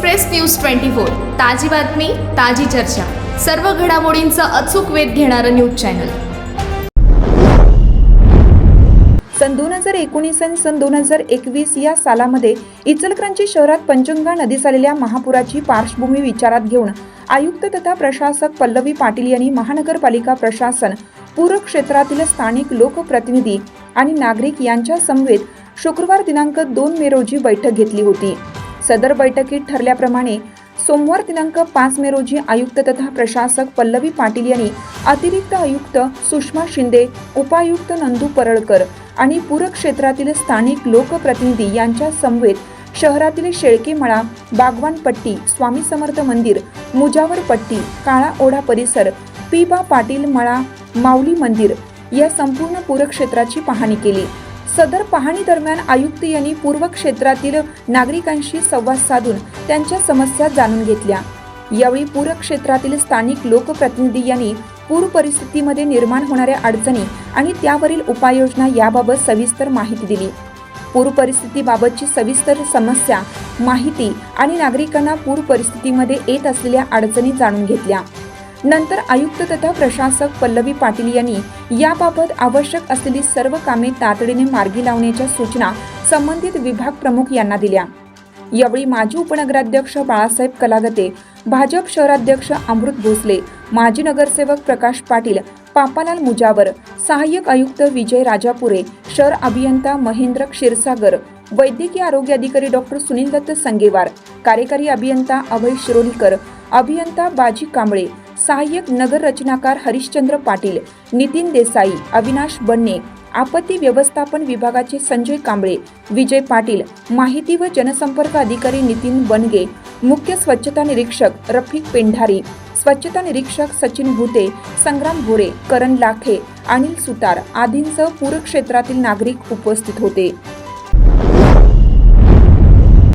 Express news twenty four. ताजी बातमी ताजी चर्चा. सर्व घडामोडींचा अचूक वेध घेणारं न्यूज चॅनल. सन दोन हजार एकोणीस आणि सन दोन हजार एकवीस या सालामध्ये इचलकरंजी शहरात पंचगंगा नदीस आलेल्या महापुराची पार्श्वभूमी विचारात घेऊन आयुक्त तथा प्रशासक पल्लवी पाटील यांनी महानगरपालिका प्रशासन पूर क्षेत्रातील स्थानिक लोकप्रतिनिधी आणि नागरिक यांच्या समवेत शुक्रवार दिनांक दोन मे रोजी बैठक घेतली होती. सदर बैठकीत ठरल्याप्रमाणे सोमवार दिनांक पाच मे रोजी आयुक्त तथा प्रशासक पल्लवी पाटील यांनी अतिरिक्त आयुक्त सुषमा शिंदे उपायुक्त नंदू परळकर आणि पूरक्षेत्रातील स्थानिक लोकप्रतिनिधी यांच्या समवेत शहरातील शेळकेमळा बागवानपट्टी स्वामी समर्थ मंदिर मुजावर पट्टी काळा ओढा परिसर पीबा पाटील मळा माऊली मंदिर या संपूर्ण पूरक्षेत्राची पाहणी केली. सदर पाहणी दरम्यान आयुक्त यांनी पूर्व क्षेत्रातील नागरिकांशी संवाद साधून त्यांच्या समस्या जाणून घेतल्या. यावेळी पूर क्षेत्रातील स्थानिक लोकप्रतिनिधी यांनी पूर परिस्थितीमध्ये निर्माण होणाऱ्या अडचणी आणि त्यावरील उपाययोजना याबाबत सविस्तर माहिती दिली. पूर परिस्थितीबाबतची सविस्तर समस्या माहिती आणि नागरिकांना पूर परिस्थितीमध्ये येत असलेल्या अडचणी जाणून घेतल्या. नंतर आयुक्त तथा प्रशासक पल्लवी पाटील यांनी याबाबत आवश्यक असलेली सर्व कामे तातडीने मार्गी लावण्याच्या सूचना संबंधित विभाग प्रमुख यांना दिल्या. यावेळी माजी उपनगराध्यक्ष बाळासाहेब कलागते भाजप शहराध्यक्ष अमृत भोसले माजी नगरसेवक प्रकाश पाटील पापालाल मुजावर सहाय्यक आयुक्त विजय राजापुरे शहर अभियंता महेंद्र क्षीरसागर वैद्यकीय आरोग्य अधिकारी डॉक्टर सुनील दत्त संगेवार कार्यकारी अभियंता अभय शिरोलीकर अभियंता बाजी कांबळे सहाय्यक नगर रचनाकार हरिश्चंद्र पाटील नितीन देसाई अविनाश बन्ने आपत्ती व्यवस्थापन विभागाचे संजय कांबळे विजय पाटील माहिती व जनसंपर्क अधिकारी नितीन बनगे मुख्य स्वच्छता निरीक्षक रफिक पेंढारी स्वच्छता निरीक्षक सचिन भुते संग्राम भोरे करण लाखे अनिल सुतार आदींसह पूरक्षेत्रातील नागरिक उपस्थित होते.